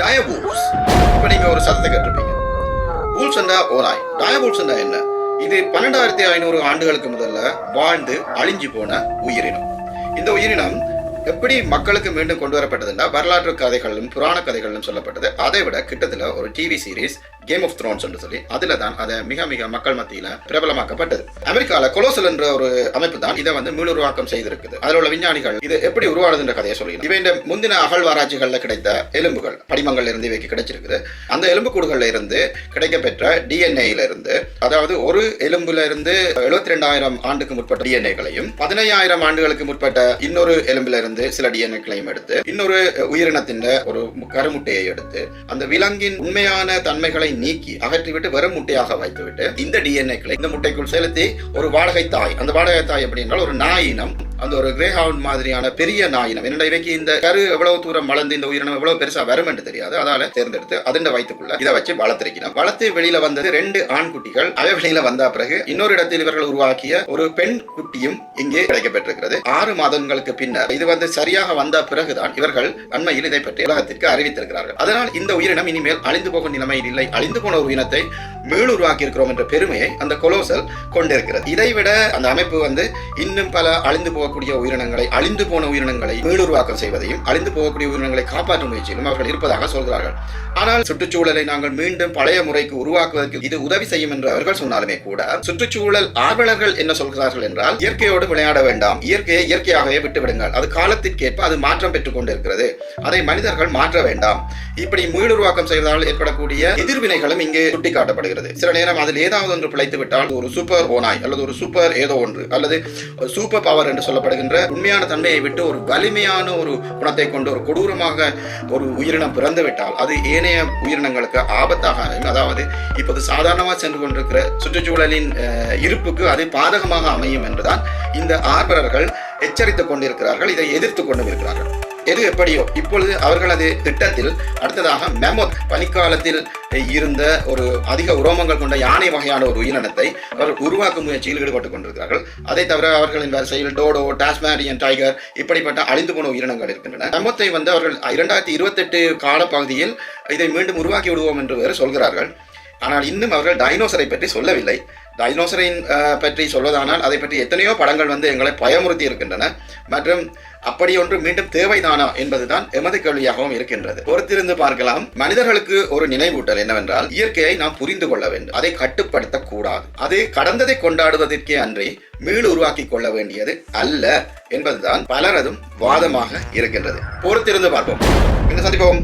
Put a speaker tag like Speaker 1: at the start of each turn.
Speaker 1: டயபூல்ஸ் இப்போ நீங்கள் ஒரு சத்தத்தை கேட்டிருப்பீங்க. பூல்ஸ் என்றா ஓராய் டயபூல்ஸ் என்ன? இது பன்னெண்டாயிரத்தி ஐநூறு ஆண்டுகளுக்கு முதல்ல வாழ்ந்து அழிஞ்சு போன உயிரினம். இந்த உயிரினம் எப்படி மக்களுக்கு மீண்டும் கொண்டு வரப்பட்டதுன்னா வரலாற்று கதைகளிலும் புராண கதைகளிலும் சொல்லப்பட்டது. அதை விட கிட்டத்தட்ட ஒரு TV series Game of Thrones என்று சொல்லி அதுல தான் அதை மிக மிக மக்கள் மத்தியில பிரபலமாக்கப்பட்டது. அமெரிக்கால கொலோசல் என்ற ஒரு அமைப்பு தான் இதை வந்து மீளுருவாக்கம் செய்திருக்குது. அதில் உள்ள விஞ்ஞானிகள் இது எப்படி உருவானதுன்ற கதையை சொல்லி இவை இந்த முந்தின அகழ்வாராய்ச்சிகளில் கிடைத்த எலும்புகள் படிமங்கள் இருந்து இவைக்கு கிடைச்சிருக்குது. அந்த எலும்புக்கூடுகளில் இருந்து கிடைக்கப்பெற்ற டிஎன்ஏல இருந்து அதாவது ஒரு எலும்புல இருந்து எழுபத்தி ரெண்டாயிரம் ஆண்டுக்கு முற்பட்ட டிஎன்ஏகளையும் பதினையாயிரம் ஆண்டுகளுக்கு முற்பட்ட இன்னொரு எலும்புல இருந்து சில டிஎன்ஏக்களையும் எடுத்து இன்னொரு உயிரினத்தின் ஒரு கருமுட்டையை எடுத்து அந்த விலங்கின் உண்மையான தன்மைகளை நீக்கி அகற்றிவிட்டு வெறும் முட்டையாக வைத்துவிட்டு இந்த டிஎன்ஏக்களை இந்த முட்டைக்குள் செலுத்தி ஒரு வாடகை தாய் அந்த வாடகை தாய் எப்படி என்றால் ஒரு நாய் அந்த ஒரு கிரேஹவுண்ட் மாதிரியான பெரிய நாயினம் என்னடா இவைக்கு இந்த கரு எவ்வளவு தூரம் வளர்ந்து இந்த உயிரினம் எவ்வளவு பெருசா வரும் என்று தெரியாது. அதால தேர்ந்தெடுத்து அதன் வயிற்றுக்குள்ள இதை வச்சு வளர்த்திருக்கணும் வளர்த்து வெளியில வந்தது ரெண்டு ஆண் குட்டிகள் அவை வெளியில வந்த பிறகு இன்னொரு இடத்தில் இவர்கள் உருவாக்கிய ஒரு பெண் குட்டியும் இங்கே கிடைக்கப்பட்டிருக்கிறது ஆறு மாதங்களுக்கு பின்னர் இது வந்து சரியாக வந்த பிறகுதான் இவர்கள் அண்மையில் இதை பற்றி உலகத்திற்கு அறிவித்திருக்கிறார்கள். அதனால் இந்த உயிரினம் இனிமேல் அழிந்து போகும் நிலைமையில் இல்லை. அழிந்து போன ஒரு மீளுருவாக்கி இருக்கிறோம் என்ற பெருமையை அந்த கொலோசல் கொண்டிருக்கிறது. இதைவிட அந்த அமைப்பு வந்து இன்னும் பல அழிந்து போகக்கூடிய உயிரினங்களை அழிந்து போன உயிரினங்களை மீளுருவாக்கம் செய்வதையும் அழிந்து போகக்கூடிய உயிரினங்களை காப்பாற்றும் முயற்சியிலும் அவர்கள் இருப்பதாக சொல்கிறார்கள். ஆனால் சுற்றுச்சூழலை நாங்கள் மீண்டும் பழைய முறைக்கு உருவாக்குவதற்கு இது உதவி செய்யும் என்று அவர்கள் சொன்னாலுமே கூட சுற்றுச்சூழல் ஆர்வலர்கள் என்ன சொல்கிறார்கள் என்றால் இயற்கையோடு விளையாட வேண்டாம். இயற்கையை இயற்கையாகவே விட்டுவிடுங்கள். அது காலத்திற்கேற்ப அது மாற்றம் பெற்றுக் கொண்டிருக்கிறது. அதை மனிதர்கள் மாற்ற வேண்டாம். இப்படி மீளுருவாக்கம் செய்வதால் ஏற்படக்கூடிய எதிர்வினைகளும் இங்கே சுட்டிக்காட்டப்படுகிறது. சில நேரம் அதில் ஏதாவது ஒன்று பிழைத்து விட்டால் ஒரு சூப்பர் ஓனாய் அல்லது ஒரு சூப்பர் ஏதோ ஒன்று அல்லது சூப்பர் பவர் என்று சொல்லப்படுகின்ற உண்மையான தன்மையை விட்டு ஒரு வலிமையான ஒரு குணத்தை கொண்டு ஒரு கொடூரமாக ஒரு உயிரினம் பிறந்து விட்டால் அது ஏனைய உயிரினங்களுக்கு ஆபத்தாக அதாவது இப்போது சாதாரணமாக சென்று கொண்டிருக்கிற சுற்றுச்சூழலின் இருப்புக்கு அது பாதகமாக அமையும் என்றுதான் இந்த ஆர்வலர்கள் எச்சரித்துக் கொண்டிருக்கிறார்கள் இதை எதிர்த்து கொண்டு இருக்கிறார்கள். எது எப்படியோ இப்பொழுது அவர்களது திட்டத்தில் அடுத்ததாக மெமோத் பனிக்காலத்தில் இருந்த ஒரு அதிக உரோமங்கள் கொண்ட யானை வகையான ஒரு உயிரினத்தை அவர்கள் உருவாக்கும் முயற்சியில் ஈடுபட்டுக் கொண்டிருக்கிறார்கள். அதை தவிர அவர்களின் வரிசையில் டோடோ டாஸ்மேரியன் டைகர் இப்படிப்பட்ட அழிந்து போன உயிரினங்கள் இருக்கின்றன. மெமோத்தை வந்து அவர்கள் இரண்டாயிரத்தி இருபத்தெட்டு காலப்பகுதியில் இதை மீண்டும் உருவாக்கி விடுவோம் என்று வேறு சொல்கிறார்கள். ஆனால் இன்னும் அவர்கள் டைனோசரை பற்றி சொல்லவில்லை. டைனோசரின் பற்றி சொல்வதானால் அதை பற்றி எத்தனையோ படங்கள் வந்து எங்களை பயமுறுத்தி இருக்கின்றன. மற்றும் அப்படியொன்று மீண்டும் தேவைதானா என்பதுதான் எமது கேள்வியாகவும் இருக்கின்றது. பொறுத்திருந்து பார்க்கலாம். மனிதர்களுக்கு ஒரு நினைவூட்டல் என்னவென்றால் இயற்கையை நாம் புரிந்து கொள்ள வேண்டும். அதை கட்டுப்படுத்த கூடாது அது கடந்ததை கொண்டாடுவதற்கே அன்றி மீள் உருவாக்கி கொள்ள வேண்டியது அல்ல என்பதுதான் பலரதும் வாதமாக இருக்கின்றது. பொறுத்திருந்து பார்ப்போம். இந்த சந்திப்போம்.